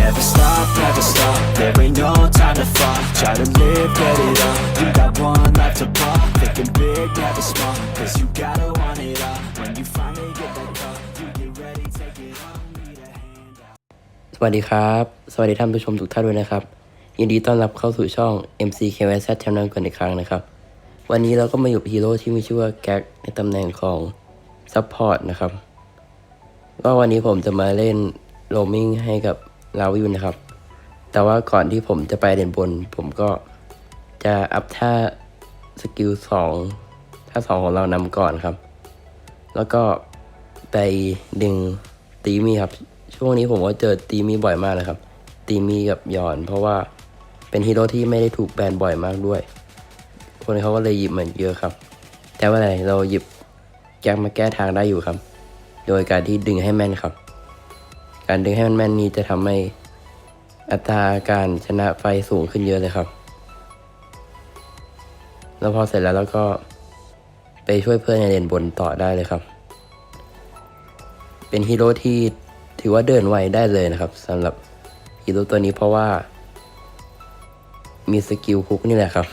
Never stop, never stop, there ain't no time to fall Try to live, get it up, you got one life to pop Thinking big, never small, cause you gotta want it all When you finally get that call, you get ready, take it on, need a hand out สวัสดีครับ สวัสดีท่านผู้ชมทุกท่านด้วยนะครับ ยินดีต้อนรับเข้าสู่ช่อง MCKYZ Channel กันอีกครั้งนะครับ วันนี้เราก็มาอยู่ฮีโร่ที่มีชื่อว่าแก๊กในตำแหน่งของ Support นะครับก็วันนี้ผมจะมาเล่นโรมิงให้กับ ลาวิวนะครับ แต่ว่าก่อนที่ผมจะไปเด่นบน ผมก็จะอัพท่าสกิลสองท่าสองของเรานำก่อนครับ แล้วก็ไปดึงตีมีครับ ช่วงนี้ผมก็เจอตีมีบ่อยมากเลยครับ ตีมีกับหยอน เพราะว่าเป็นฮีโร่ที่ไม่ได้ถูกแบนบ่อยมากด้วย คนเขาก็เลยหยิบเหมันเยอะครับ แต่ว่าอะไรเราหยิบแก๊กมาแก้ทางได้อยู่ครับ โดยการที่ดึงให้แม่นครับ การดึงให้มันแม่นนี้จะทำให้อัตราการชนะไฟสูงขึ้นเยอะเลยครับ แล้วพอเสร็จแล้วเราก็ไปช่วยเพื่อนในเลนบนต่อได้เลยครับ เป็นฮีโร่ที่ถือว่าเดินไวได้เลยนะครับสำหรับฮีโร่ตัวนี้เพราะว่า มีสกิลคุกนี่แหละครับ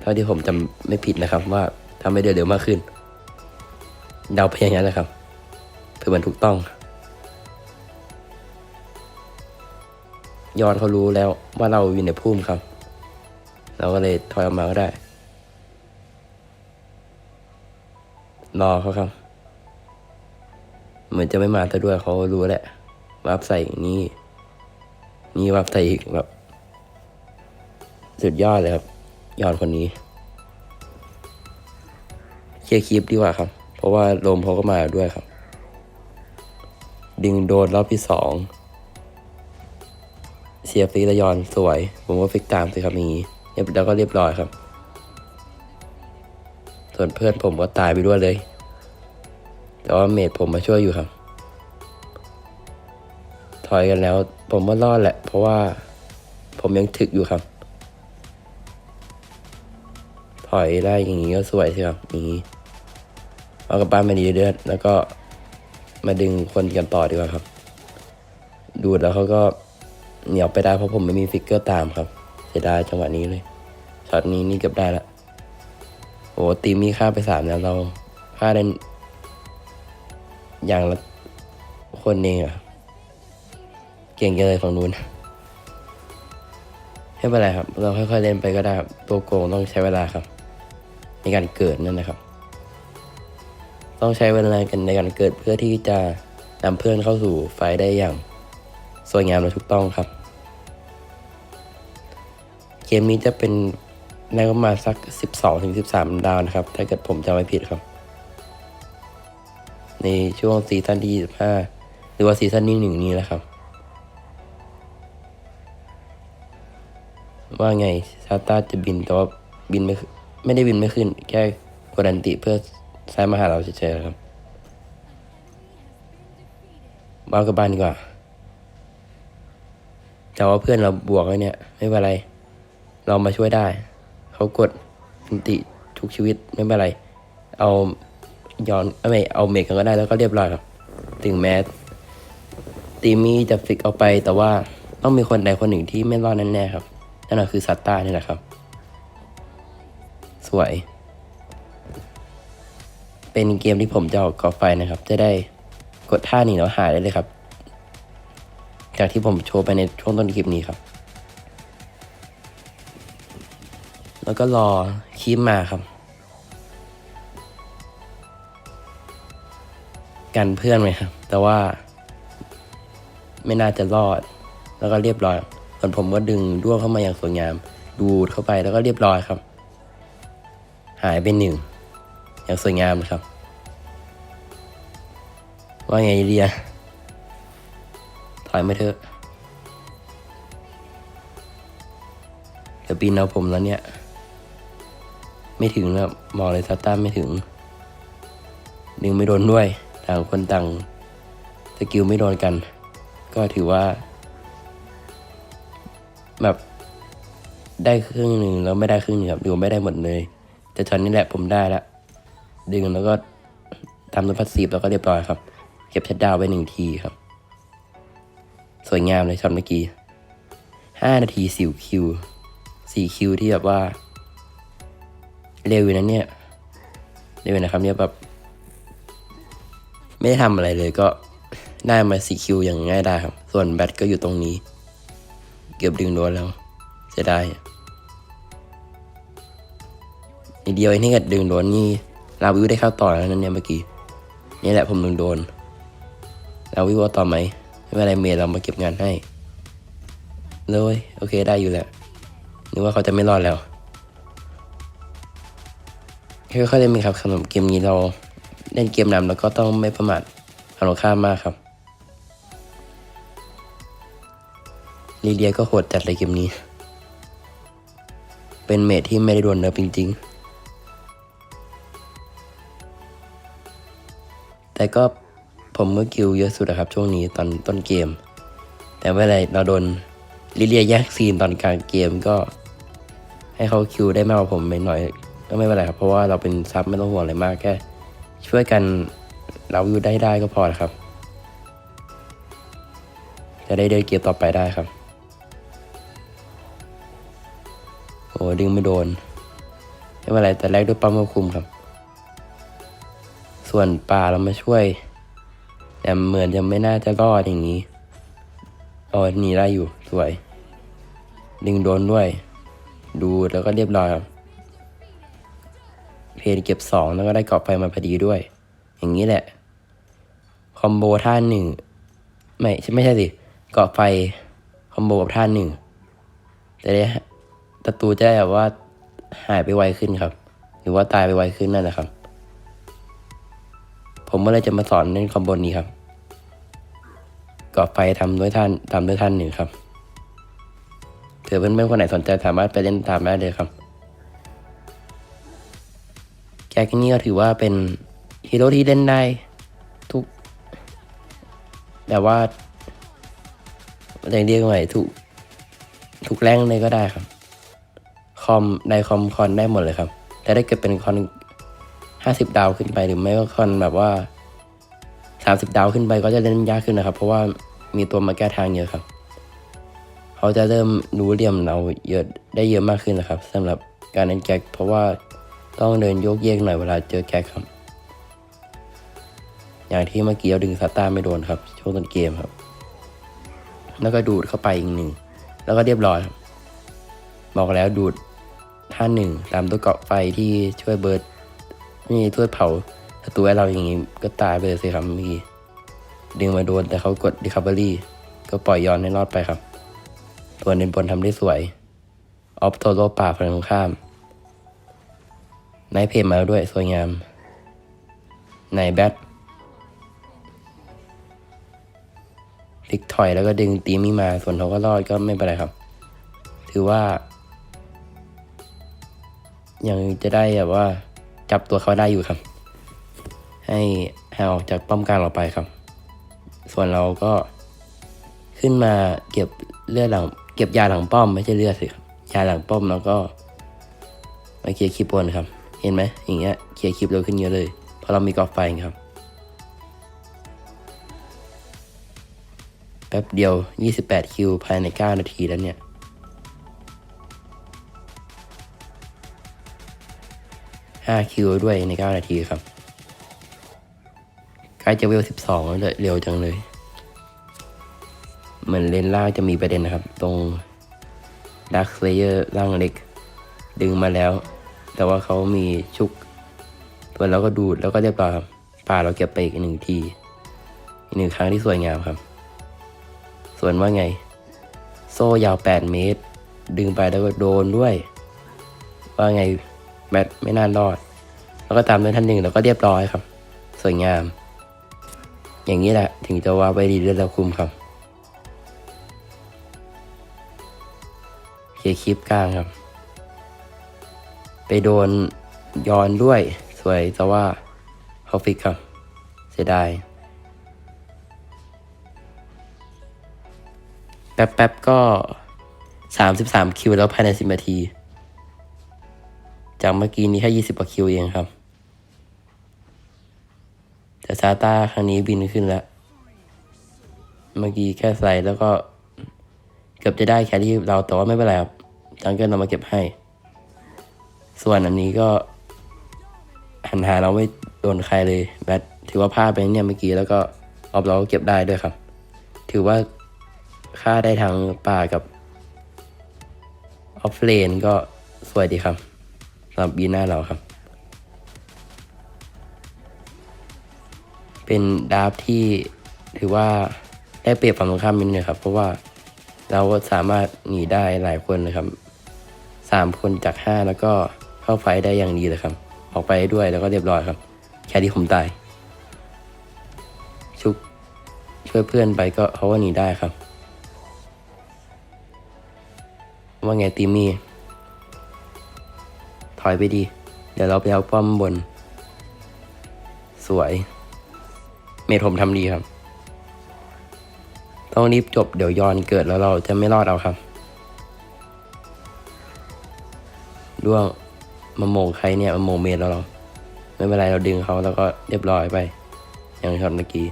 เท่าที่ผมจำไม่ผิดนะครับว่าทำให้เดินเร็วมากขึ้น เดาไปอย่างนั้นแหละครับเพื่อมันถูกต้อง ยอนเขารู้แล้วว่าเราอยู่ในพุ่มครับ เราก็เลยถอยออกมาก็ได้ รอเขาครับ เหมือนจะไม่มาแต่ด้วยเขารู้แหละวับใส่นี่นี่วับใส่อีกแบบสุดยอดเลยครับ ยอดคนนี้เคลียร์คลิปดีกว่าครับ เพราะว่าลมเขาก็มาด้วยครับ ดึงโดนรอบที่สอง เสียฟรีระยอนสวย ผมว่าฟิกตามสิครับนี้แล้วก็เรียบร้อยครับ ส่วนเพื่อนผมก็ตายไปด้วยเลย แต่ว่าเมดผมมาช่วยอยู่ครับ ถอยกันแล้ว ผมว่ารอดแหละ เพราะว่าผมยังถึกอยู่ครับ ถอยได้อย่างนี้ก็สวยสิครับนี้เอากลับบ้านมาดีเดือดแล้วก็มาดึงคนกันต่อดีกว่าครับ ดูดแล้วเขาก็ เหนียวไปได้เพราะผมไม่มีฟิกเกอร์ตามครับเสียดายจังหวะนี้เลยช็อตนี้นี่เกือบได้ละโอ้ตีมีค่าไปสามแล้วเราค่าได้อย่างละคนเองอะเก่งจังเลยฝั่งนู้นไม่เป็นไรครับ เราค่อยๆเล่นไปก็ได้ครับตัวโกงต้องใช้เวลาครับ ในการเกิดนั่นนะครับ ต้องใช้เวลากันในการเกิดเพื่อที่จะนำเพื่อนเข้าสู่ไฟได้อย่าง สวยงามและถูกต้องครับ เกมนี้จะเป็นแรงประมาณสัก 12-13 ดาวนะครับ ถ้าเกิดผมจำไม่ผิดครับ ในช่วงซีซั่นที่25หรือว่าซีซั่นที่หนึ่งนี้นะครับ ว่าไงซาต้าจะบินแต่ว่าบินไม่ไม่ได้บินไม่ขึ้น แค่กดันติเพื่อซ้ายมาหาเราเฉยๆครับบ้ากับบ้านดีกว่า แต่ว่าเพื่อนเราบวกไว้เนี่ย ไม่เป็นไร เรามาช่วยได้ เขากดอันติทุกชีวิตไม่เป็นไร เอาย้อนไม่เอาเมกกันก็ได้แล้วก็เรียบร้อยครับถึงแม้ตีมีจะฟิกเอาไป แต่ว่าต้องมีคนใดคนหนึ่งที่ไม่รอดแน่ๆครับนั่นก็คือซัตตานี่แหละครับ สวย เป็นเกมที่ผมจะออกกอไฟนะครับ จะได้กดท่าหนีแล้วหายได้เลยครับ จากที่ผมโชว์ไปในช่วงต้นคลิปนี้ครับ แล้วก็รอคลิปมาครับ กันเพื่อนไหมครับ แต่ว่า ไม่น่าจะรอด แล้วก็เรียบร้อย ส่วนผมก็ดึงด้วงเข้ามาอย่างสวยงาม ดูดเข้าไปแล้วก็เรียบร้อยครับ หายไปหนึ่งอย่างสวยงามครับ ว่าไงเดีย ถอยมาเถอะแต่ปีนเอาผมแล้วเนี่ย ไม่ถึงครับมองเลยซัตต้าไม่ถึงดึงไม่โดนด้วย ต่างคนต่างสกิลไม่โดนกัน ก็ถือว่า แบบได้ครึ่งหนึ่งแล้วไม่ได้ครึ่งหนึ่งครับดูไม่ได้หมดเลย แต่ตอนนี้แหละผมได้ละดึงแล้วก็ทำตัวพัสซีฟแล้วก็เรียบร้อยครับ เก็บชัดดาวไว้หนึ่งทีครับ สวยงามเลยช็อตเมื่อกี้ห้านาทีสิวคิวสี่คิวที่แบบว่า เร็วอยู่นะเนี่ย เร็วนะครับเนี่ยแบบไม่ได้ทำอะไรเลยก็ได้มาสี่คิวอย่างง่ายได้ครับ ส่วนแบตก็อยู่ตรงนี้ เกือบดึงโดนแล้วเสียดายนิดเดียวเองที่กิดดึงโดนนี่ลาวิวได้เข้าต่อแล้วนั่นเนี่ยเมื่อกี้ นี่แหละผมดึงโดนลาวิวเอาต่อไหม ไม่เป็นไรเมย์เรามาเก็บงานให้เลยโอเคได้อยู่แหละนึกว่าเขาจะไม่รอดแล้วค่อยๆเล่นไปครับสำหรับเกมนี้เราเล่นเกมนำแล้วก็ต้องไม่ประมาทฝั่งตรงข้ามมากครับลีเดียก็โหดจัดเลยเกมนี้ เป็นเมทที่ไม่ได้โดนเนิร์ฟจริงๆ แต่ก็ ผมก็คิวเยอะสุดนะครับ ช่วงนี้ตอนต้นเกม แต่ไม่ไรเราโดนลิเลียแยกซีนตอนกลางเกมก็ ให้เขาคิวได้มากกว่าผมไปหน่อยก็ไม่เป็นไรครับ เพราะว่าเราเป็นซับไม่ต้องห่วงอะไรมากแค่ช่วยกันเราวิวได้ได้ก็พอนะครับ จะได้เดินเกมต่อไปได้ครับ โอ้ดึงไม่โดน ไม่เป็นไรแต่แรกด้วยปั๊มควบคุมครับ ส่วนป่าเรามาช่วย แต่เหมือนจะไม่น่าจะรอดอย่างนี้อ๋อหนีได้อยู่สวย ดึงโดนด้วย ดูแล้วก็เรียบร้อยครับเพนเก็บสองแล้วก็ได้เกาะไฟมาพอดีด้วย อย่างนี้แหละ คอมโบท่าหนึ่งไม่ใช่ไม่ใช่สิ เกาะไฟคอมโบกับท่าหนึ่งจะได้ศัตูจะได้แบบว่าหายไปไวขึ้นครับ หรือว่าตายไปไวขึ้นนั่นแหละครับ ผมก็เลยจะมาสอนเล่นคอมโบนี้ครับกาะไฟทำด้วยท่านทำด้วยท่านหนึ่งครับเถื่อเพื่อนๆคนไหนสนใจสามารถไปเล่นตามได้เลยครับแก๊กนี่ก็ถือว่าเป็นฮีโร่ที่เล่นได้ทุกแบบว่าเรียกว่าไงทุกทุกแรงเลยก็ได้ครับ คอมในคอมคอนได้หมดเลยครับ แต่ถ้เกิดเป็นคอน ห้าสิบดาวขึ้นไปหรือไม่ก็คอนแบบว่าสามสิบดาวขึ้นไปก็จะเล่นยากขึ้นนะครับ เพราะว่ามีตัวมาแก้ทางเยอะครับ เขาจะเริ่มรู้เหลี่ยมเราเยอะได้เยอะมากขึ้นนะครับสำหรับการเล่นแก๊กเพราะว่าต้องเดินโยกเยกหน่อยเวลาเจอแก๊กครับ อย่างที่เมื่อกี้เราดึงสตาร์ไม่โดนครับช่วงต้นเกมครับ แล้วก็ดูดเข้าไปอีกหนึ่งแล้วก็เรียบร้อยบบอกแล้วดูดท่าหนึ่งตามตัวเกาะไฟที่ช่วยเบิร์ด นี่ช่วยเผาศัตรูให้เราอย่างนี้ก็ตายไปเลยสิครับเมื่อกี้ดึงมาโดนแต่เขากด Recovery ก็ปล่อยย้อนให้รอดไปครับ ตัวเนนบนทำได้สวย ออฟโตโลป่าฝั่งตรงข้ามไนท์เพจมาแล้วด้วยสวยงามไนแบทพลิกถอยแล้วก็ดึงตีมี่มา ส่วนเขาก็รอดก็ไม่เป็นไรครับ ถือว่า ยังจะได้แบบว่า จับตัวเขาได้อยู่ครับ ให้ห้ออกจากป้อมกลางเราไปครับ ส่วนเราก็ขึ้นมาเก็บเลือดหลัง เก็บยาหลังป้อมไม่ใช่เลือดสิครับยาหลังป้อมแล้วก็มาเคลียร์คลิปบนครับ เห็นไหมอย่างเงี้ยเคลียร์คลิปเร็วขึ้นเยอะเลยเพราะเรามีกรอบไฟครับแป๊บเดียว 28 คิว ภายใน 9 นาทีแล้วเนี่ย 5 คิวด้วยใน 9 นาทีครับใกล้จะเวล 12แล้วเลยเร็วจังเลย เหมือนเลนล่างจะมีประเด็นนะครับ ตรงดักเลเยอร์ล่างเล็ก ดึงมาแล้ว แต่ว่าเขามีชุกตัวเราก็ดูดแล้วก็เรียบร้อยครับป่าเราเก็บไปอีกหนึ่งทีอีกหนึ่งครั้งที่สวยงามครับ ส่วนว่าไง โซ่ยาว 8 เมตร ดึงไปแล้วก็โดนด้วย ว่าไง แมตไม่น่ารอด แล้วก็ตามด้วยท่านหนึ่งแล้วก็เรียบร้อยครับ สวยงาม อย่างนี้แหละถึงจะว่าไปดีเรื่อยแล้วคุ้มครับเคียคลิปกลางครับ ไปโดนย้อนด้วย สวยแต่ว่าเขาฟิกครับ เสียดายแป๊บๆก็ 33 คิวแล้วภายใน 10 นาที จากเมื่อกี้นี้แค่20กว่าคิวเองครับ แต่ซาต้าครั้งนี้บินขึ้นแล้ว เมื่อกี้แค่ใสไลด์แล้วก็ เกือบจะได้แครี่เราแต่ว่าไม่เป็นไรครับจังเกิลเรามาเก็บให้ ส่วนอันนี้ก็หันหาเราไม่โดนใครเลยแบทถือว่าพลาดไปเนี่ยเมื่อกี้แล้วก็ออฟเราก็เก็บได้ด้วยครับ ถือว่าค่าได้ทางป่ากับออฟเลนก็สวยดีครับ สำหรับบีหน้าเราครับ เป็นดาร์ฟที่ถือว่าได้เปรียบฝั่งตรงข้ามนิดนึงครับ เพราะว่าเราสามารถหนีได้หลายคนนะครับสามคนจากห้าแล้วก็เข้าไฟได้อย่างดีเลยครับ ออกไปด้วยแล้วก็เรียบร้อยครับ แค่ที่ผมตาย ชุกช่วยเพื่อนไปก็เขาก็หนีได้ครับ ว่าไงตีมี่ ถอยไปดี เดี๋ยวเราไปเอาป้อมบน สวย เมทผมทำดีครับ ต้องรีบจบเดี๋ยวยอนเกิดแล้วเราจะไม่รอดเอาครับด้วงมาโมงใครเนี่ยมาโมงเมทแล้วเราไม่เป็นไรเราดึงเขาแล้วก็เรียบร้อยไป อย่างช็อตเมื่อกี้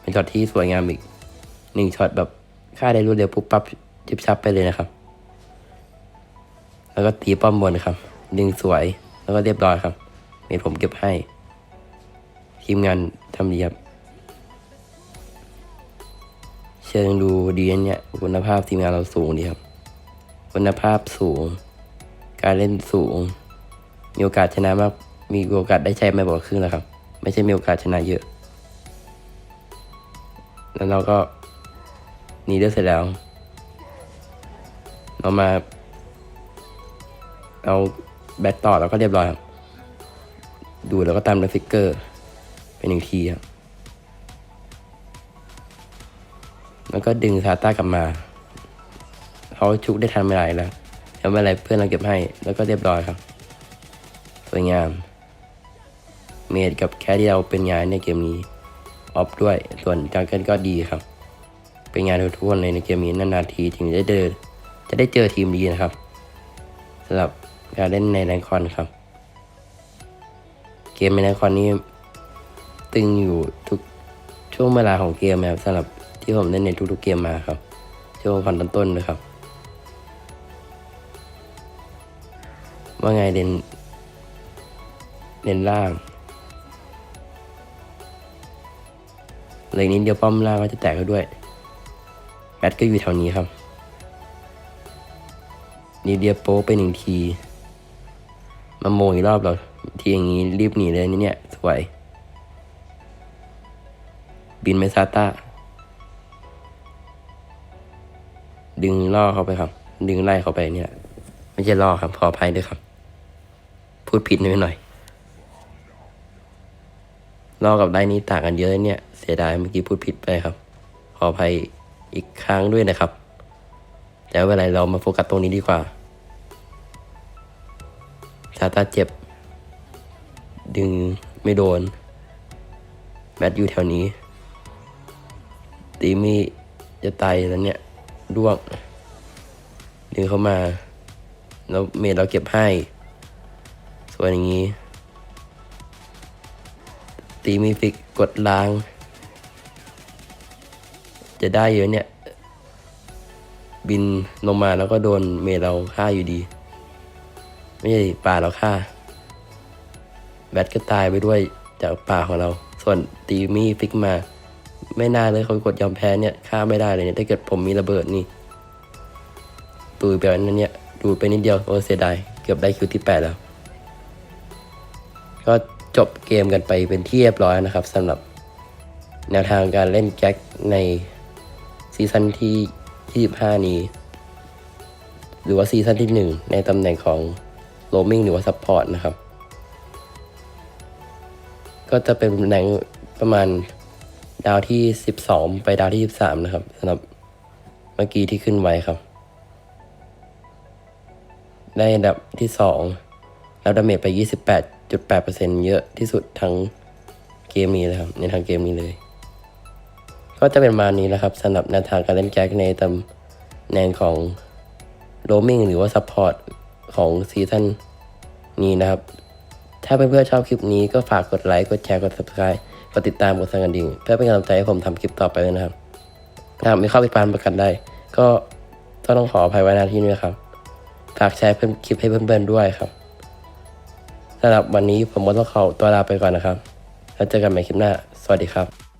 เป็นช็อตที่สวยงามอีกหนึ่งช็อตแบบฆ่าได้รวดเร็วปุ๊บปั๊บจิบชับไปเลยนะครับ แล้วก็ตีป้อมบนครับ ดึงสวย แล้วก็เรียบร้อยครับ เมทผมเก็บให้ ทีมงานทำดีครับ เชิงดูดีนเนี่ย คุณภาพทีมงานเราสูงดีครับ คุณภาพสูง การเล่นสูง มีโอกาสชนะมาก มีโอกาสได้ใช้ไม่บอกครึ่งแล้วครับ ไม่ใช่มีโอกาสชนะเยอะ แล้วเราก็หนีได้เสร็จแล้ว เรามา เอาแบตต่อแล้วก็เรียบร้อยครับ ดูแล้วก็ตามด้วยฟิกเกอร์ เป็นหนึ่งทีครับ แล้วก็ดึงซาต้ากลับมา เขาชุกได้ทันไม่ไรแล้วแล้วไม่ไรเพื่อนเราเก็บให้ แล้วก็เรียบร้อยครับ สวยงาม เมดกับแคทที่เราเป็นงานในเกมนี้ ออฟด้วย ส่วนจังเกิลก็ดีครับ เป็นงานทุกคนเลยในเกมนี้นานๆทีถึงจะเจอจะได้เจอทีมดีนะครับสำหรับ การเล่นในแรงคอนครับ เกมในแรงคอนนี้ตึงอยู่ทุกช่วงเวลาของเกมนะครับสำหรับที่ผมเล่นในทุกๆเกมมาครับ ช่วงคอนต้นๆเลยครับ ว่าไงเด่นเด่นล่างเลยนิดเดียวป้อมล่างก็จะแตกแล้วด้วยแบทก็อยู่แถวนี้ครับนิดเดียวโป๊ไปหนึ่งที มาโมยรอบเราทีอย่างนี้รีบหนีเลยนี่เนี่ย สวย บินไปซาต้า ดึงล่อเขาไปครับ ดึงไล่เขาไปเนี่ย ไม่ใช่ล่อครับขออภัยด้วยครับ พูดผิดนิดหน่อยล่อกับไล่นี้ต่างกันเยอะเนี่ย เสียดายเมื่อกี้พูดผิดไปครับ ขออภัยอีกครั้งด้วยนะครับ แต่เป็นไรเรามาโฟกัสตรงนี้ดีกว่าาตาเจ็บ ดึงไม่โดนแบทอยู่แถวนี้ ตีมีจะตายแล้วเนี่ยร่วง ดึงเข้ามา แล้วเมดเราเก็บให้ส่วนอย่างนี้ ตีมีฟิกกดล้าง จะได้เยอะเนี่ย บินลงมาแล้วก็โดนเมดเราฆ่าอยู่ดี ไม่ใช่ป่าเราฆ่าแบทก็ตายไปด้วยจากป่าของเรา ส่วนตีมี่ฟิกมา ไม่น่าเลยเขากดยอมแพ้เนี่ยฆ่าไม่ได้เลยเนี่ยถ้าเกิดผมมีระเบิดนี่ตุยไปนั้นเนี่ยดูไปนิดเดียวโอ้เสียดายเกือบได้คิวที่แปดแล้ว ก็จบเกมกันไปเป็นที่เรียบร้อยนะครับสำหรับแนวทางการเล่นแก๊กในซีซั่นที่ 25 นี้ หรือว่าซีซั่นที่ 1 ในตำแหน่งของ โรมิงหรือว่าซัพพอร์ตนะครับ ก็จะเป็นแหน่งประมาณดาวที่ 12 ไปดาวที่23นะครับสำหรับเมื่อกี้ที่ขึ้นไว้ครับ ได้อันดับที่สองแล้วดาเมจไป 28.8%เยอะที่สุดทั้งเกมนี้เลยครับ ในทางเกมนี้เลย ก็จะเป็นมานี้นะครับสำหรับแนวทางการเล่นแก๊กในตำแหน่งของโรมิงหรือว่าซัพพอร์ต ของซีซั่นนี้นะครับ ถ้าเพื่อนๆชอบคลิปนี้ก็ฝากกดไลค์ กดแชร์ กด subscribe กดติดตาม กดสั่นกระดิ่ง เพื่อเป็นกำลังใจให้ผมทำคลิปต่อไปด้วยนะครับหากมีข้อผิดพลาดประกันได้ก็ต้องขออภัยไว้ณที่นี้นะครับ ฝากแชร์เพื่อนคลิปให้เพื่อนๆด้วยครับสำหรับวันนี้ผมก็ต้องขอตัวลาไปก่อนนะครับ แล้วเจอกันใหม่คลิปหน้า สวัสดีครับ